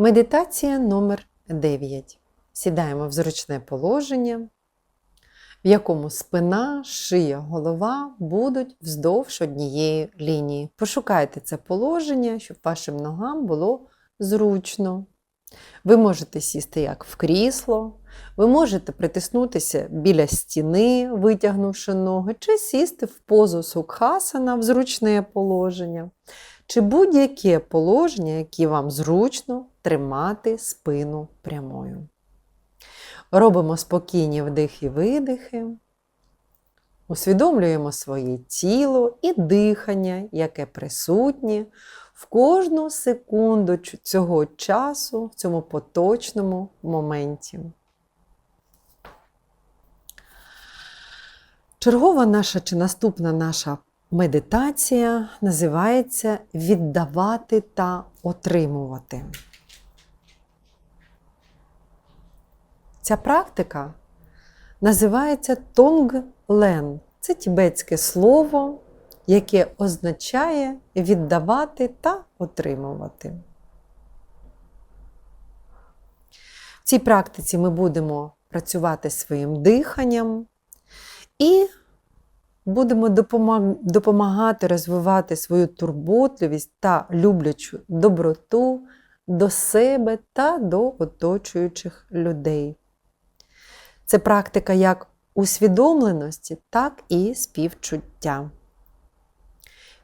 Медитація номер 9. Сідаємо в зручне положення, в якому спина, шия, голова будуть вздовж однієї лінії. Пошукайте це положення, щоб вашим ногам було зручно. Ви можете сісти як в крісло, ви можете притиснутися біля стіни, витягнувши ноги, чи сісти в позу сукхасана в зручне положення, чи будь-яке положення, яке вам зручно тримати спину прямою. Робимо спокійні вдихи видихи, усвідомлюємо своє тіло і дихання, яке присутнє в кожну секунду цього часу, в цьому поточному моменті. Чергова наша чи наступна наша медитація називається віддавати та отримувати. Ця практика називається тонг-лен. Це тібетське слово, яке означає віддавати та отримувати. В цій практиці ми будемо працювати своїм диханням і будемо допомагати розвивати свою турботливість та люблячу доброту до себе та до оточуючих людей. Це практика як усвідомленості, так і співчуття.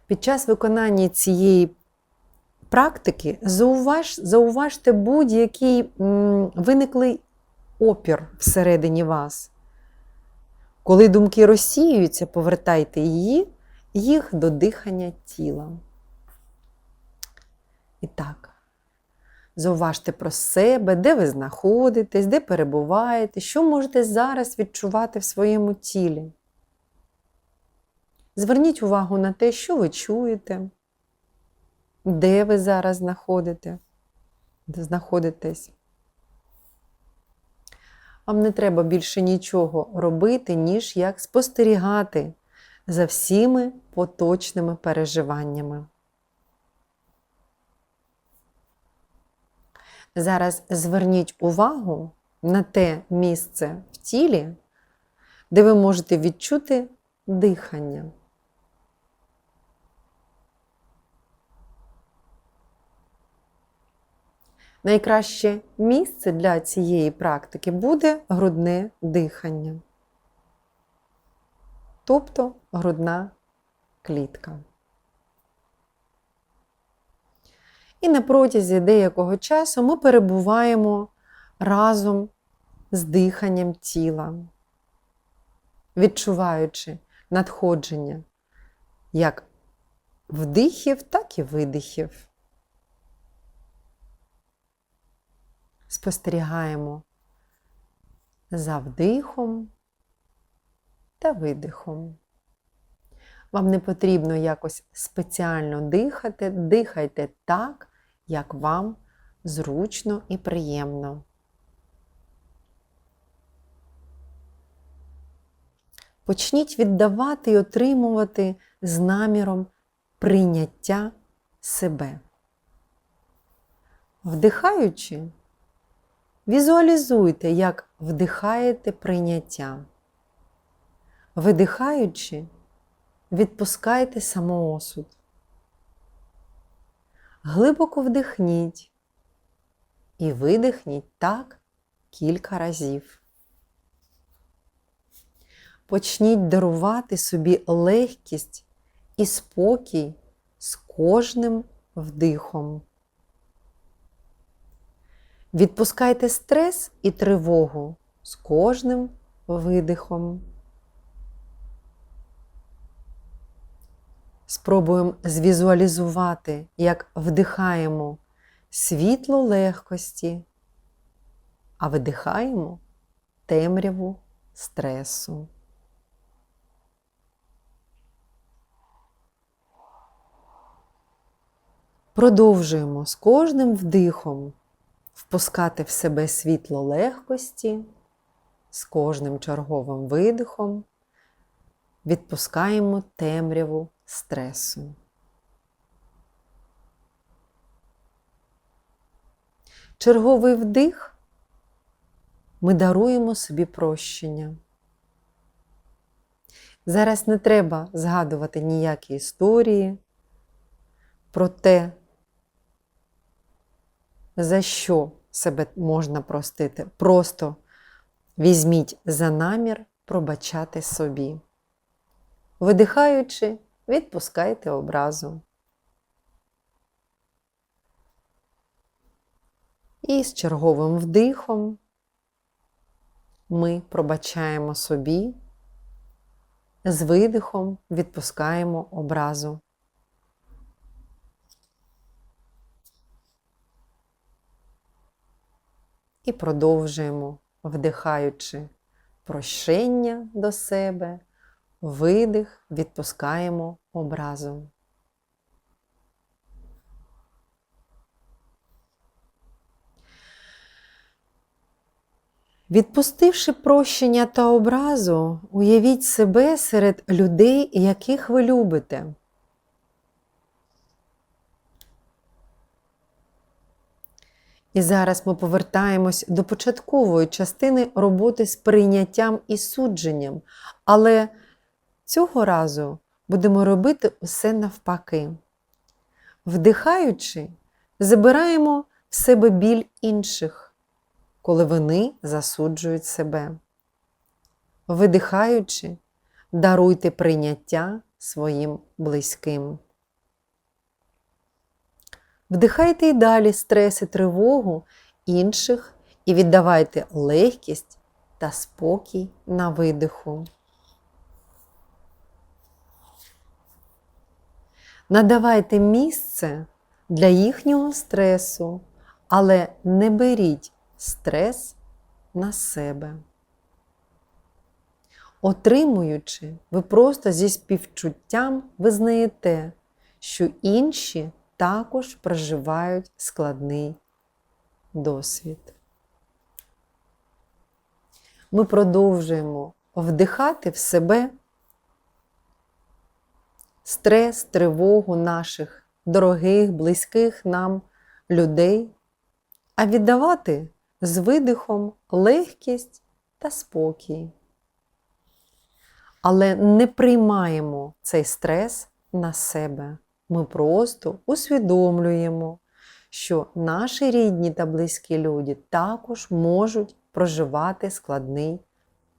Під час виконання цієї практики зауваж, зауважте будь-який виниклий опір всередині вас. Коли думки розсіюються, повертайте її, їх до дихання тіла. І так. Зауважте про себе, де ви знаходитесь, де перебуваєте, що можете зараз відчувати в своєму тілі. Зверніть увагу на те, що ви чуєте, де ви зараз знаходите, знаходитесь. Вам не треба більше нічого робити, ніж як спостерігати за всіми поточними переживаннями. Зараз зверніть увагу на те місце в тілі, де ви можете відчути дихання. Найкраще місце для цієї практики буде грудне дихання, тобто грудна клітка. І на протязі деякого часу ми перебуваємо разом з диханням тіла, відчуваючи надходження як вдихів, так і видихів. Спостерігаємо за вдихом та видихом. Вам не потрібно якось спеціально дихати, дихайте так, як вам зручно і приємно. Почніть віддавати і отримувати з наміром прийняття себе. Вдихаючи, візуалізуйте, як вдихаєте прийняття. Видихаючи, відпускайте самоосуд. Глибоко вдихніть і видихніть так кілька разів. Почніть дарувати собі легкість і спокій з кожним вдихом. Відпускайте стрес і тривогу з кожним видихом. Спробуємо звізуалізувати, як вдихаємо світло легкості, а видихаємо темряву стресу. Продовжуємо з кожним вдихом впускати в себе світло легкості, з кожним черговим видихом відпускаємо темряву стресу. Черговий вдих ми даруємо собі прощення. Зараз не треба згадувати ніякі історії про те, за що себе можна простити. Просто візьміть за намір пробачати собі. Видихаючи, відпускайте образу. І з черговим вдихом ми пробачаємо собі, з видихом відпускаємо образу. І продовжуємо, вдихаючи прощення до себе, видих, відпускаємо образу. Відпустивши прощення та образу, уявіть себе серед людей, яких ви любите. І зараз ми повертаємось до початкової частини роботи з прийняттям і судженням, але цього разу будемо робити усе навпаки. Вдихаючи, забираємо в себе біль інших, коли вони засуджують себе. Видихаючи, даруйте прийняття своїм близьким. Вдихайте й далі стрес і тривогу інших і віддавайте легкість та спокій на видиху. Надавайте місце для їхнього стресу, але не беріть стрес на себе. Отримуючи, ви просто зі співчуттям визнаєте, що інші також проживають складний досвід. Ми продовжуємо вдихати в себе стрес, тривогу наших дорогих, близьких нам людей, а віддавати з видихом легкість та спокій. Але не приймаємо цей стрес на себе. Ми просто усвідомлюємо, що наші рідні та близькі люди також можуть проживати складний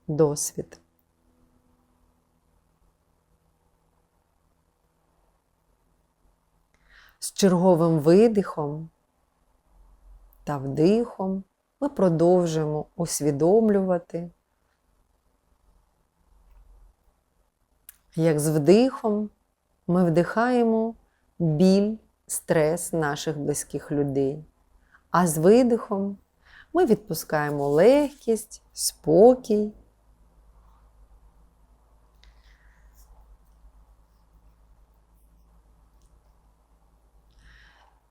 досвід. З черговим видихом та вдихом ми продовжуємо усвідомлювати, як з вдихом ми вдихаємо біль, стрес наших близьких людей, а з видихом ми відпускаємо легкість, спокій.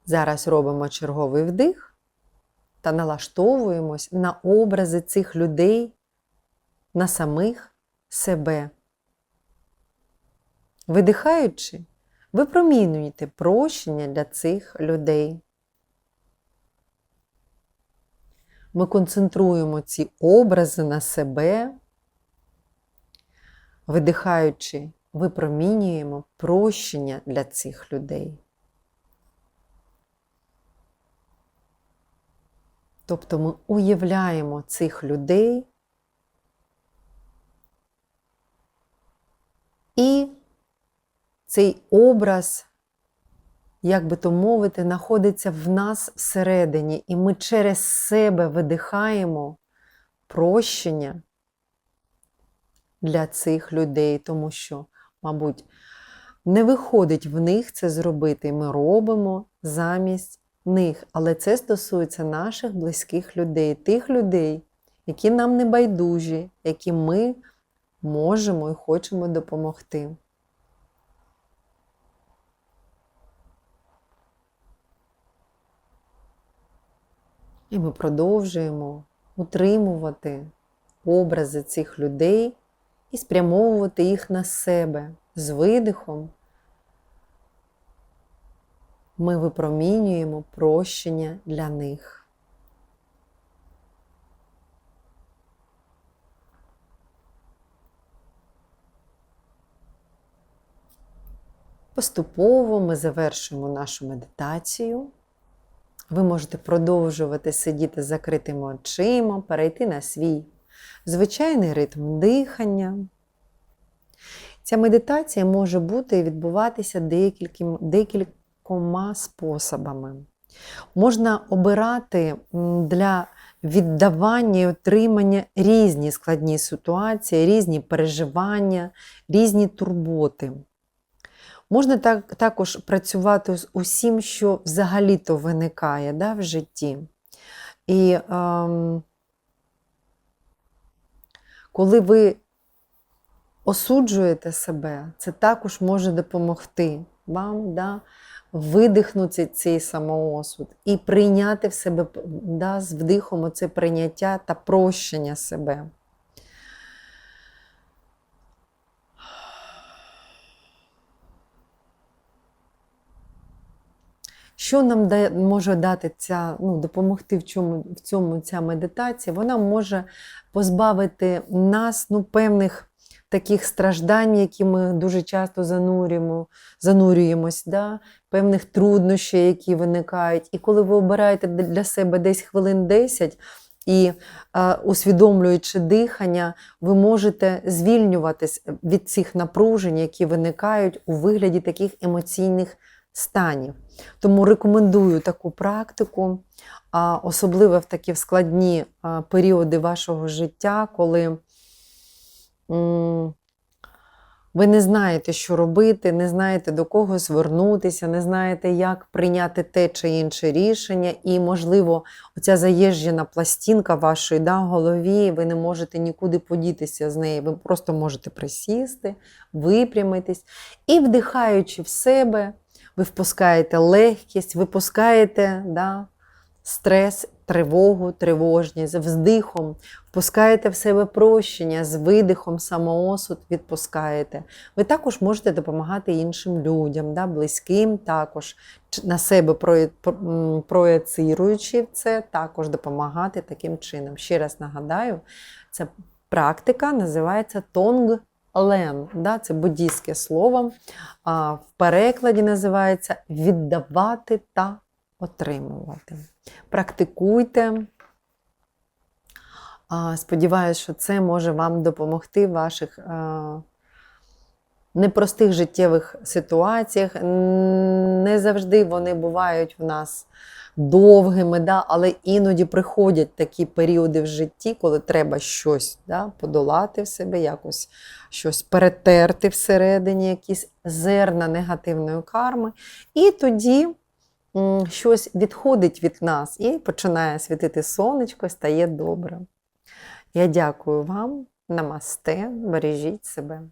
Зараз робимо черговий вдих та налаштовуємось на образи цих людей, на самих себе. Видихаючи, випромінюєте прощення для цих людей. Ми концентруємо ці образи на себе, видихаючи, випромінюємо прощення для цих людей. Тобто ми уявляємо цих людей і цей образ, як би то мовити, знаходиться в нас всередині, і ми через себе видихаємо прощення для цих людей, тому що, мабуть, не виходить в них це зробити. Ми робимо замість них. Але це стосується наших близьких людей, тих людей, які нам не байдужі, які ми можемо і хочемо допомогти. І ми продовжуємо утримувати образи цих людей і спрямовувати їх на себе з видихом ми випромінюємо прощення для них. Поступово ми завершуємо нашу медитацію. Ви можете продовжувати сидіти з закритими очима, перейти на свій звичайний ритм дихання. Ця медитація може бути і відбуватися декільком, декілька декількома способами. Можна обирати для віддавання і отримання різні складні ситуації, різні переживання, різні турботи. Можна так, також працювати з усім, що взагалі-то виникає да, в житті. І ем, коли ви осуджуєте себе, це також може допомогти вам да, видихнути цей самоосуд і прийняти в себе да, з вдихом оце прийняття та прощення себе. Що нам може дати ця, ну, допомогти в чому, в цьому ця медитація? Вона може позбавити нас ну, певних таких страждань, які ми дуже часто занурюємо, занурюємось, да? певних труднощів, які виникають. І коли ви обираєте для себе десь хвилин 10 і е, усвідомлюючи дихання, ви можете звільнюватись від цих напружень, які виникають у вигляді таких емоційних станів. Тому рекомендую таку практику, особливо в такі складні періоди вашого життя, коли ви не знаєте, що робити, не знаєте до кого звернутися, не знаєте, як прийняти те чи інше рішення, і, можливо, оця заїжджена пластинка вашої да, голові, ви не можете нікуди подітися з неї. Ви просто можете присісти, випрямитись. І, вдихаючи в себе, ви впускаєте легкість, ви пускаєте да, стрес, тривогу, тривожність, вздихом, впускаєте в себе прощення, з видихом, самоосуд відпускаєте. Ви також можете допомагати іншим людям, да, близьким також, на себе проєцируючи це, також допомагати таким чином. Ще раз нагадаю, ця практика називається тонг лен. Да, це буддійське слово. А в перекладі називається віддавати та отримувати. Практикуйте. Сподіваюсь, що це може вам допомогти в ваших е, непростих життєвих ситуаціях. Не завжди вони бувають в нас довгими, да, але іноді приходять такі періоди в житті, коли треба щось да, подолати в себе, якось щось перетерти всередині, якісь зерна негативної карми. І тоді щось відходить від нас і починає світити сонечко, стає добре. Я дякую вам. Намасте, бережіть себе.